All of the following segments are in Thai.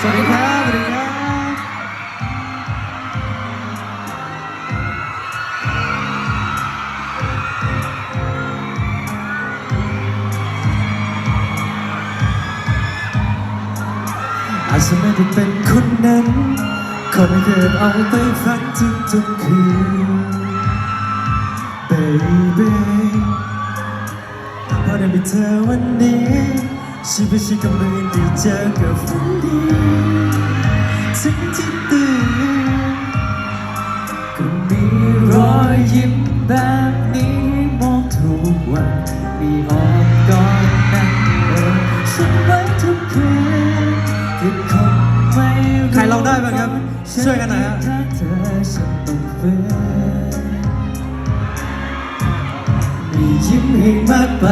สวัสดีครับ สวัสดีครับ อาจจะไม่ได้เป็นคนนั้น คนเกิดเอาไปฝันถึงทุกคืน baby แต่พอได้มีเธอวันนี้ ชีวิตฉันกำลังได้เจอกับฝันดีถึงที่ตื่นก็มีรอยยิ้มแบบนี้มองทุกวันมีอ้อมกอดนั้นเออฉันไว้ทุกคืนที่คงไม่ใครร้องได้บ้างครับ ช่วยกันหน่อยฮะถ้าเธอฉันต้องฝืนมียิ้มให้มากไป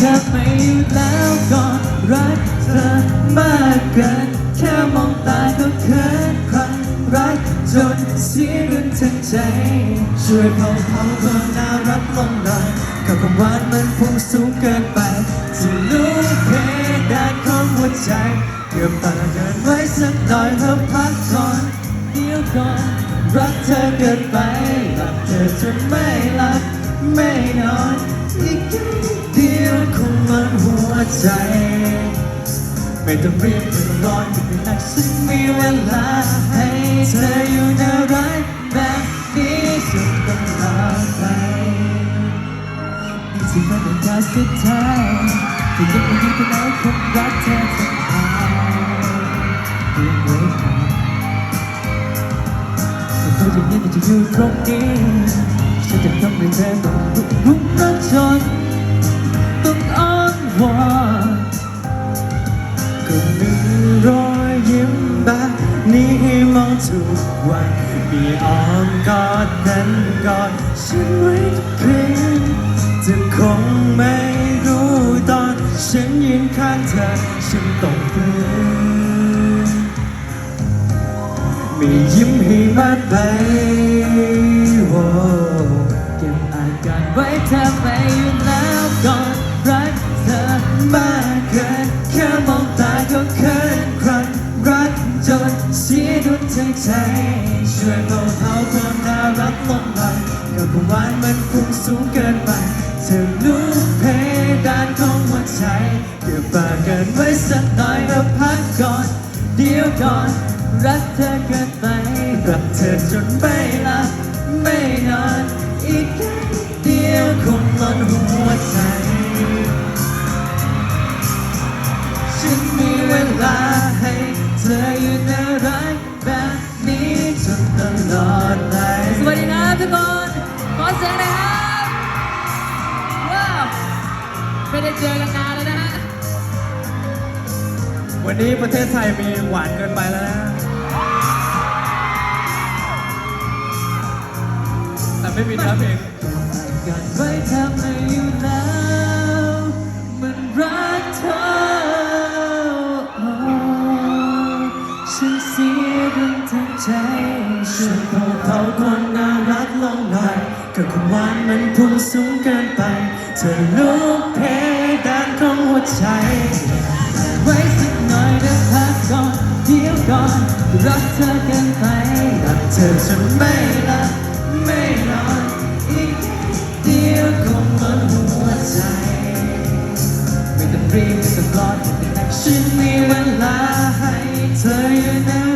เธอไม่อยู่แล้วก็รักเธอมากเกินแค่มองตาก็เขินใครรักจนเสียเงินทั้งใจ ช่วยเผาเผาความน่ารักลงหน่อยกับความหวานมันพุ่งสูงเกินไปจะรู้เพดานของหัวใจเกือบต่างกันไว้สักหน่อยเธอพักก่อนเดี๋ยวก่อนรักเธอเกินไปรักเธอจนไม่หลับไม่นอนอีก เดียวคงมันหัวใจ ไม่ต้องรีบไม่ต้องร้อนไม่เป็นไรฉันมีเวลาให้เธออยู่ในรักแบบนี้จนตลอดไปนี่ที่มันเป็นการสุดท้ายที่ยังไม่มีคนไหนคงรักเธอทั้งหายเพียงไว้ก่อนแต่เธอจะยังจะอยู่ตรงนี้ฉันจะทำให้เธอต้องรุกรุกรักจน ต้องอ้อนวอนก็มีรอยยิ้มแบบนี้ให้มองทุกวันมีอ้อมกอดนั้นกอดฉันไว้ทุกคืนจะคงไม่รู้ตอน ฉันยืนข้างเธอ ฉันต้องฝืนมียิ้มให้มากไป โอ้เก็บอาการไว้เธอไม่ ทั้งใจช่วยเบาเผาความน่ารักลงหน่อยกับความหวานมันพุ่งสูงเกินไปเธอรู้เพดานของหัวใจเก็บปากกันไว้สักหน่อยแล้วพักก่อนเดี๋ยวก่อนรักเธอเกินไปรักเธอจนไม่ลับไม่นอนอีกแค่เดียวคงล้นหัวใจฉันมีเวลาให้เธออยู่ในรัก เสียงหน่อยครับว้าวไม่ได้เจอกันนานแล้วนะฮะวันนี้ประเทศไทยมีหวานเกินไปแล้วนะ แต่ไม่มีเนื้อเพลงกันไว้ทำให้อยู่แล้ว มันรักเธอโอ้ฉันเสียดวงทั้งใจช่วยเผาเผาความน่ารักลงหน่อย กับความหวานมันพุ่งสูงเกินไป เธอรู้เพดานของหัวใจไว้สักหน่อยเดี๋ยวพักก่อนเดี๋ยวก่อนรักเธอเกินไปรักเธอจนไม่หลับไม่นอนอีกเดียวคงหมดหัวใจ ไม่ต้องรีบไม่ต้องรอนไม่ฉันมีเวลาให้เธออยู่ใน